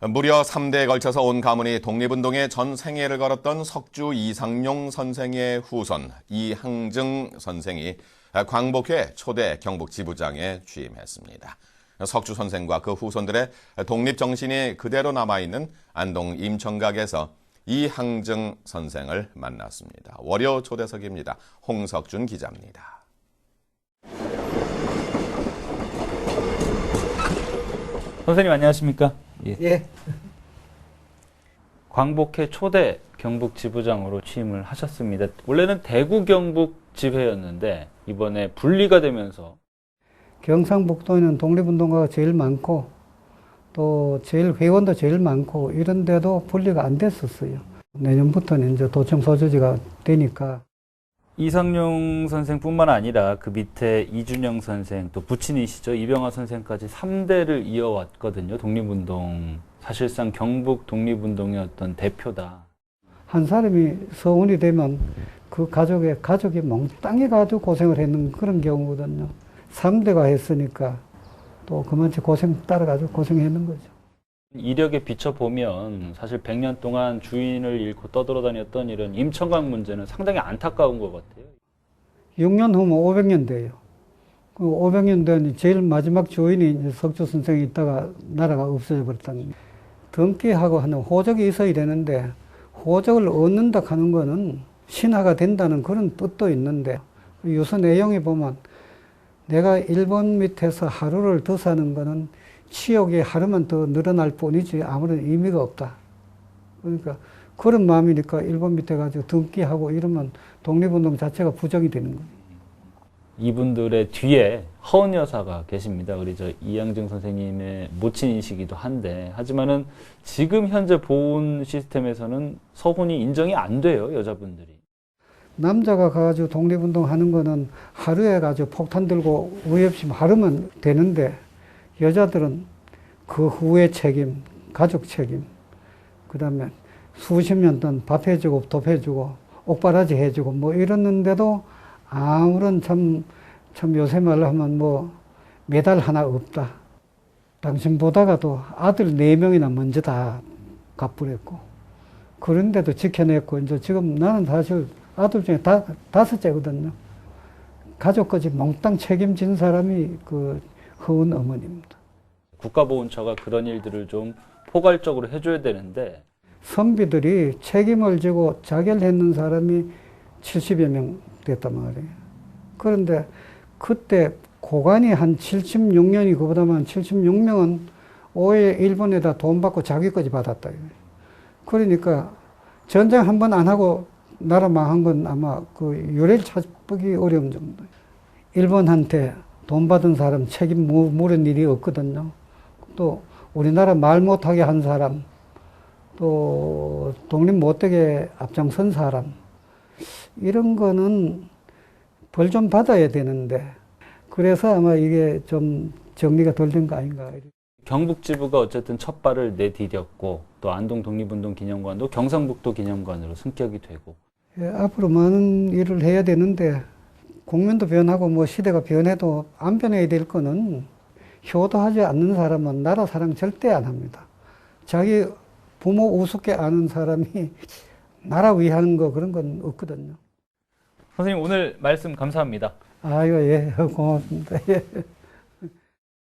무려 3대에 걸쳐서 온 가문이 독립운동에 전 생애를 걸었던 석주 이상용 선생의 후손 이항증 선생이 광복회 초대 경북 지부장에 취임했습니다. 석주 선생과 그 후손들의 독립 정신이 그대로 남아있는 안동 임청각에서 이항증 선생을 만났습니다. 월요 초대석입니다. 홍석준 기자입니다. 선생님 안녕하십니까? 예. 예, 광복회 초대 경북 지부장으로 취임을 하셨습니다. 원래는 대구 경북 지회였는데 이번에 분리가 되면서 경상북도에는 독립운동가가 제일 많고 또 제일 회원도 제일 많고 이런데도 분리가 안 됐었어요. 내년부터는 이제 도청 소주지가 되니까 이상용 선생뿐만 아니라 그 밑에 이준영 선생 또 부친이시죠 이병화 선생까지 3대를 이어왔거든요. 독립운동 사실상 경북 독립운동의 어떤 대표다. 한 사람이 서운이 되면 그 가족의 가족이 몽땅히 가지고 고생을 했는 그런 경우거든요. 3대가 했으니까 또 그만치 고생 따라가지고 고생했는 거죠. 이력에 비춰보면 사실 100년 동안 주인을 잃고 떠돌아다녔던 이런 임청강 문제는 상당히 안타까운 것 같아요. 6년 후면 500년 돼요. 그 500년 된 제일 마지막 주인이 석주 선생이 있다가 나라가 없어져 거예요. 등기하고 하는 호적이 있어야 되는데 호적을 얻는다 하는 거는 신화가 된다는 그런 뜻도 있는데 유서 내용에 보면 내가 일본 밑에서 하루를 더 사는 거는 치욕이 하루만 더 늘어날 뿐이지 아무런 의미가 없다. 그러니까 그런 마음이니까 일본 밑에 가지고 등기하고 이러면 독립운동 자체가 부정이 되는 거예요. 이분들의 뒤에 허은 여사가 계십니다. 우리 저 이양정 선생님의 모친이시기도 한데 하지만은 지금 현재 보훈 시스템에서는 서훈이 인정이 안 돼요 여자분들이. 남자가 가가지고 독립운동 하는 거는 하루에 가지고 폭탄 들고 위협심 하루면 되는데 여자들은 그 후의 책임, 가족 책임, 그 다음에 수십 년 동안 밥 해주고 도 해주고 옥바라지 해주고 뭐 이랬는데도 아무런 참, 참 요새 말로 하면 뭐 메달 하나 없다. 당신 보다가도 아들 네 명이나 먼저 다 갚으랬고 그런데도 지켜냈고 이제 지금 나는 사실 아들 중에 다, 다섯째거든요. 가족까지 몽땅 책임진 사람이 그 허은 어머니입니다. 국가보훈처가 그런 일들을 좀 포괄적으로 해줘야 되는데 선비들이 책임을 지고 자결했는 사람이 70여 명 됐단 말이에요. 그런데 그때 고관이 한 76년이 그보다만 76명은 오해 일본에다 돈 받고 자기까지 받았다. 그러니까 전쟁 한 번 안 하고 나라 망한 건 아마 그 유래를 찾기 어려운 정도. 일본한테 돈 받은 사람 책임 무- 물은 일이 없거든요. 또 우리나라 말 못하게 한 사람, 또 독립 못되게 앞장선 사람, 이런 거는 벌 좀 받아야 되는데, 그래서 아마 이게 좀 정리가 덜 된 거 아닌가. 경북지부가 어쨌든 첫 발을 내디뎠고 또 안동 독립운동 기념관도 경상북도 기념관으로 승격이 되고 예, 앞으로 많은 일을 해야 되는데 국민도 변하고 뭐 시대가 변해도 안 변해야 될 거는 효도하지 않는 사람은 나라 사랑 절대 안 합니다. 자기 부모 우습게 아는 사람이 나라 위하는 거 그런 건 없거든요. 선생님 오늘 말씀 감사합니다. 아유 예 고맙습니다. 예.